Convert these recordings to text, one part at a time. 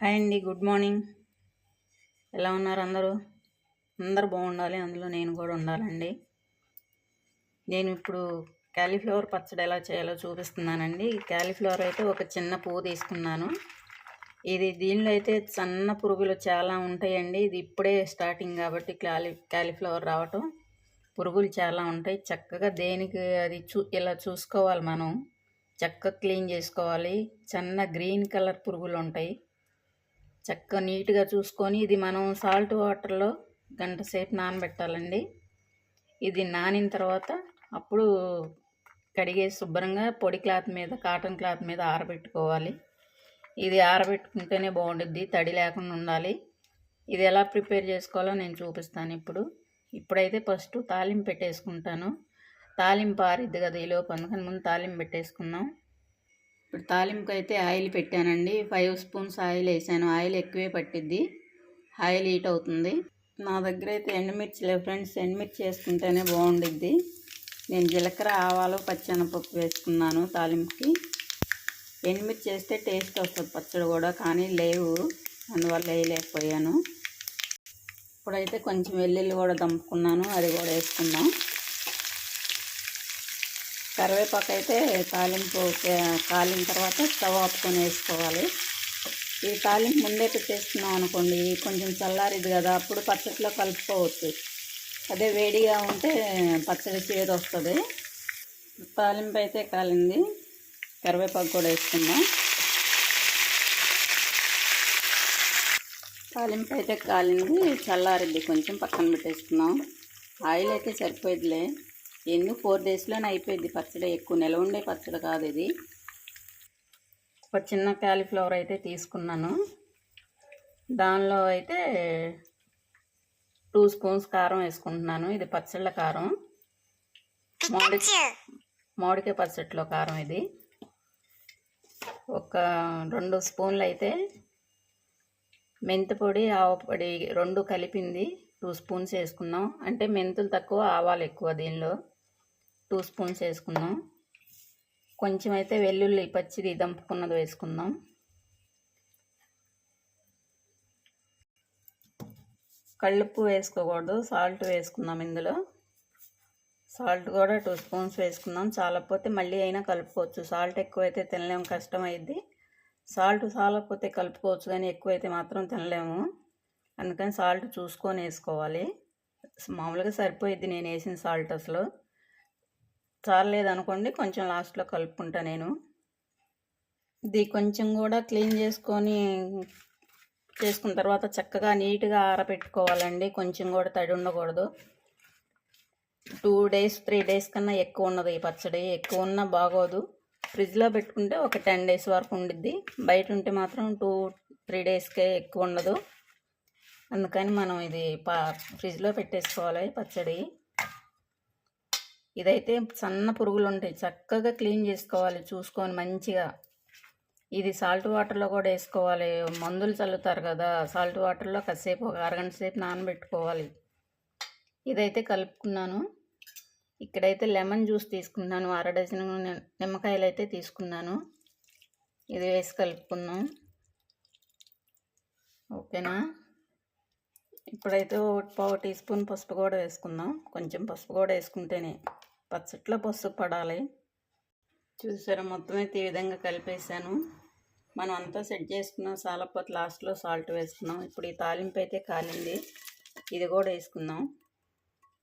Hi అండి good morning. ఎలా ఉన్నారు అందరూ? అందరు బాగుండాలి అందులో నేను కూడా ఉండాలండి. నేను ఇప్పుడు క్యాలీఫ్లవర్ పచ్చడి ఎలా చేయాలో చూపిస్తున్నానండి. క్యాలీఫ్లవర్ అయితే ఒక చిన్న పువ్వు తీసుకున్నాను. ఇది దీనిలో అయితే సన్న పురుగులు చాలా ఉంటాయండి. ఇది ఇప్పుడే స్టార్టింగ్ కాబట్టి క్యాలీ క్యాలీఫ్లవర్ రావటం పురుగులు చాలా ఉంటాయి. చక్కగా దేనికి అది చూ ఇలా చూసుకోవాలి మనం. చక్కగా క్లీన్ చేసుకోవాలి. చిన్న గ్రీన్ కలర్ పురుగులు ఉంటాయి. చక్కగా నీట్గా చూసుకొని ఇది మనం సాల్ట్ వాటర్లో గంట సేపు నానబెట్టాలండి. ఇది నానిన తర్వాత అప్పుడు కడిగే శుభ్రంగా పొడి క్లాత్ మీద కాటన్ క్లాత్ మీద ఆరబెట్టుకోవాలి. ఇది ఆరబెట్టుకుంటేనే బాగుంటుంది తడి లేకుండా ఉండాలి. ఇది ఎలా ప్రిపేర్ చేసుకోవాలో నేను చూపిస్తాను ఇప్పుడు. ఇప్పుడైతే ఫస్ట్ తాలింపు పెట్టేసుకుంటాను. తాలింపు ఆరిద్ది కదా ఈలోపు అందుకని ముందు తాలింపు పెట్టేసుకుందాం. ఇప్పుడు తాలింపుకి అయితే ఆయిల్ పెట్టానండి. ఫైవ్ స్పూన్స్ ఆయిల్ వేసాను. ఆయిల్ ఎక్కువే పట్టిద్ది. ఆయిల్ హీట్ అవుతుంది. నా దగ్గర అయితే ఎండుమిర్చి లేవు ఫ్రెండ్స్. ఎండుమిర్చి వేసుకుంటేనే బాగుండిద్ది. నేను జీలకర్ర ఆవాలు పచ్చెనపప్పు వేసుకున్నాను తాలింపుకి. ఎండుమిర్చి వేస్తే టేస్ట్ వస్తుంది పచ్చడి కూడా కానీ లేవు. అందువల్ల వేయలేకపోయాను. ఇప్పుడైతే కొంచెం వెల్లుల్లి కూడా దంపుకున్నాను. అది కూడా వేసుకుందాం. కరివేపాకు అయితే తాలింపు కాలిన తర్వాత స్టవ్ ఆపుకొని వేసుకోవాలి. ఈ తాలింపు ముందే పెట్టేసుకున్నాం అనుకోండి కొంచెం చల్లారిది కదా అప్పుడు పచ్చట్లో కలుపుకోవచ్చు. అదే వేడిగా ఉంటే పచ్చడి చేదు వస్తుంది. తాలింపు అయితే కాలింది. కరివేపాకు కూడా వేసుకుందాం. తాలింపు అయితే కాలింది చల్లారిద్ది కొంచెం పక్కన పెట్టేసుకున్నాం ఆయిల్ అయితే సరిపోయిద్దిలే. ఎన్ని ఫోర్ డేస్లోనే అయిపోయింది పచ్చడి. ఎక్కువ నిలవ ఉండే పచ్చడి కాదు ఇది. ఒక చిన్న క్యాలీఫ్లవర్ అయితే తీసుకున్నాను. దానిలో అయితే టూ స్పూన్స్ కారం వేసుకుంటున్నాను. ఇది పచ్చళ్ళ కారం. మామిడి మామిడికాయ పచ్చట్లో కారం ఇది. ఒక రెండు స్పూన్లు అయితే మెంతిపొడి ఆవపొడి రెండు కలిపింది. టూ స్పూన్స్ వేసుకున్నాం. అంటే మెంతులు తక్కువ ఆవాలు ఎక్కువ దీనిలో. టూ స్పూన్స్ వేసుకుందాం. కొంచెం అయితే వెల్లుల్లి పచ్చిది దంపుకున్నది వేసుకుందాం. కళ్ళుప్పు వేసుకోకూడదు సాల్ట్ వేసుకుందాం ఇందులో. సాల్ట్ కూడా టూ స్పూన్స్ వేసుకుందాం. చాలకపోతే మళ్ళీ అయినా కలుపుకోవచ్చు. సాల్ట్ ఎక్కువైతే తినలేము కష్టం సాల్ట్ చాలకపోతే కలుపుకోవచ్చు కానీ ఎక్కువైతే మాత్రం తినలేము. అందుకని సాల్ట్ చూసుకొని వేసుకోవాలి. మామూలుగా సరిపోయిద్ది నేను వేసిన సాల్ట్ అసలు. చాలలేదనుకోండి కొంచెం లాస్ట్లో కలుపుకుంటా నేను. ఇది కొంచెం కూడా క్లీన్ చేసుకొని చేసుకున్న తర్వాత చక్కగా నీట్గా ఆరబెట్టుకోవాలండి. కొంచెం కూడా తడి ఉండకూడదు. టూ డేస్ త్రీ డేస్ కన్నా ఎక్కువ ఉన్నది ఈ పచ్చడి. ఎక్కువ ఉన్నా బాగోదు. ఫ్రిడ్జ్లో పెట్టుకుంటే ఒక టెన్ డేస్ వరకు ఉండిద్ది. బయట ఉంటే మాత్రం టూ త్రీ డేస్కే ఎక్కువ ఉండదు. అందుకని మనం ఇది పా ఫ్రిడ్జ్లో పెట్టేసుకోవాలి పచ్చడి. ఇదైతే సన్న పురుగులు ఉంటాయి చక్కగా క్లీన్ చేసుకోవాలి చూసుకొని మంచిగా. ఇది సాల్ట్ వాటర్లో కూడా వేసుకోవాలి. మందులు చల్లుతారు కదా సాల్ట్ వాటర్లో కాసేపు ఒక అరగంట సేపు నానబెట్టుకోవాలి. ఇదైతే కలుపుకున్నాను. ఇక్కడైతే లెమన్ జ్యూస్ తీసుకున్నాను. అర డజన్ నిమ్మకాయలు అయితే తీసుకున్నాను. ఇది వేసి కలుపుకుందాం. ఓకేనా? ఇప్పుడైతే పావు టీ స్పూన్ పసుపు కూడా వేసుకుందాం. కొంచెం పసుపు కూడా వేసుకుంటేనే పచ్చట్లో పసుపు పడాలి. చూసారా మొత్తం అయితే ఈ విధంగా కలిపేసాను మనం అంతా సెట్ చేసుకున్నాం సాలపోతే లాస్ట్లో సాల్ట్ వేసుకున్నాం. ఇప్పుడు ఈ తాలింపు అయితే కాలింది. ఇది కూడా వేసుకుందాం.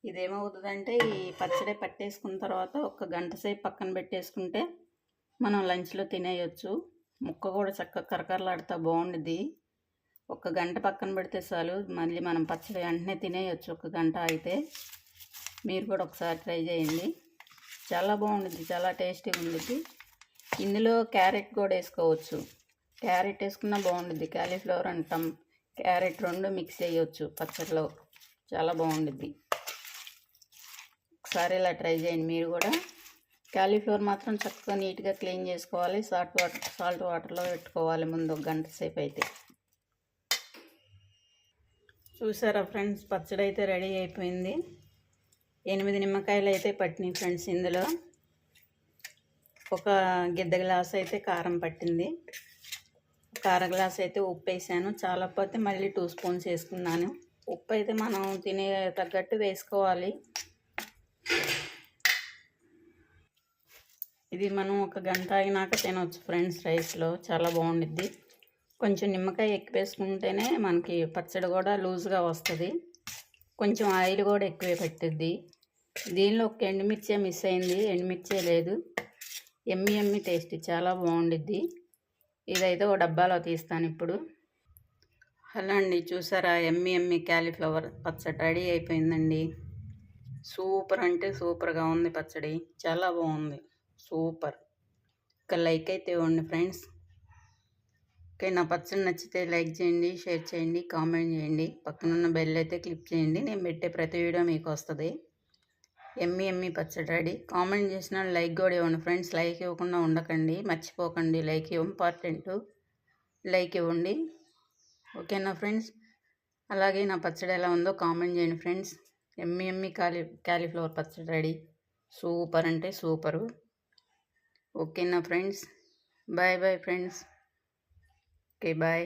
ఇదేమవుతుందంటే ఈ పచ్చడి పట్టేసుకున్న తర్వాత ఒక గంట సేపు పక్కన పెట్టేసుకుంటే మనం లంచ్లో తినేయచ్చు. ముక్క కూడా చక్కగా కరకరలాడుతా బాగుండిద్ది. ఒక గంట పక్కన పెడితే చాలు. మళ్ళీ మనం పచ్చడి వెంటనే తినేయచ్చు. ఒక గంట అయితే మీరు కూడా ఒకసారి ట్రై చేయండి. చాలా బాగుంటుంది చాలా టేస్టీగా ఉంటుంది ఇందులో క్యారెట్ కూడా వేసుకోవచ్చు. క్యారెట్ వేసుకున్నా బాగుంటుంది క్యాలీఫ్లవర్ అంటాం. క్యారెట్ రెండు మిక్స్ చేయవచ్చు పచ్చడిలో. చాలా బాగుంటుంది ఒకసారి ఇలా ట్రై చేయండి మీరు కూడా. క్యాలీఫ్లవర్ మాత్రం చక్కగా నీట్గా క్లీన్ చేసుకోవాలి. సాల్ట్ వాటర్ సాల్ట్ వాటర్లో పెట్టుకోవాలి ముందు ఒక గంట సేపు అయితే. చూసారా ఫ్రెండ్స్? పచ్చడి అయితే రెడీ అయిపోయింది. ఎనిమిది నిమ్మకాయలు అయితే పట్టినాయి ఫ్రెండ్స్ ఇందులో. ఒక గిద్ద గ్లాస్ అయితే కారం పట్టింది. ఒక అర గ్లాస్ అయితే ఉప్పు వేసాను చాలకపోతే మళ్ళీ టూ స్పూన్స్ వేసుకున్నాను. ఉప్పు అయితే మనం తినే తగ్గట్టు వేసుకోవాలి. ఇది మనం ఒక గంట అయినాక తినవచ్చు ఫ్రెండ్స్ రైస్లో. చాలా బాగుండిద్ది. కొంచెం నిమ్మకాయ ఎక్కువ వేసుకుంటేనే మనకి పచ్చడి కూడా లూజ్గా వస్తుంది. కొంచెం ఆయిల్ కూడా ఎక్కువే పట్టిద్ది. దీనిలో ఒక ఎండుమిర్చే మిస్ అయింది. ఎండుమిర్చే లేదు. ఎమ్మి ఎమ్మి టేస్ట్ చాలా బాగుండిద్ది. ఇదైతే ఒక డబ్బాలో తీస్తాను ఇప్పుడు. హలో అండి చూసారా? ఎమ్మి ఎమ్మి క్యాలీఫ్లవర్ పచ్చడి రెడీ అయిపోయిందండి. సూపర్ అంటే సూపర్గా ఉంది పచ్చడి. చాలా బాగుంది. సూపర్. ఒక లైక్ అయితే ఇవ్వండి ఫ్రెండ్స్. ఓకే నా పచ్చడి నచ్చితే లైక్ చేయండి షేర్ చేయండి కామెంట్ చేయండి. పక్కనున్న బెల్ అయితే క్లిక్ చేయండి నేను పెట్టే ప్రతి వీడియో మీకు వస్తుంది. ఎమ్మి ఎమ్మి పచ్చడి రెడీ. కామెంట్ చేసిన లైక్ కూడా ఇవ్వండి ఫ్రెండ్స్. లైక్ ఇవ్వకుండా ఉండకండి మర్చిపోకండి. Like important. లైక్ ఇవ్వండి. ఓకేనా ఫ్రెండ్స్? అలాగే నా పచ్చడి ఎలా ఉందో కామెంట్ చేయండి ఫ్రెండ్స్. ఎమ్మి ఎమ్మి కాలి క్యాలీఫ్లవర్ పచ్చడి రెడీ. సూపర్ అంటే సూపరు. ఓకేనా friends? Bye bye friends. Okay bye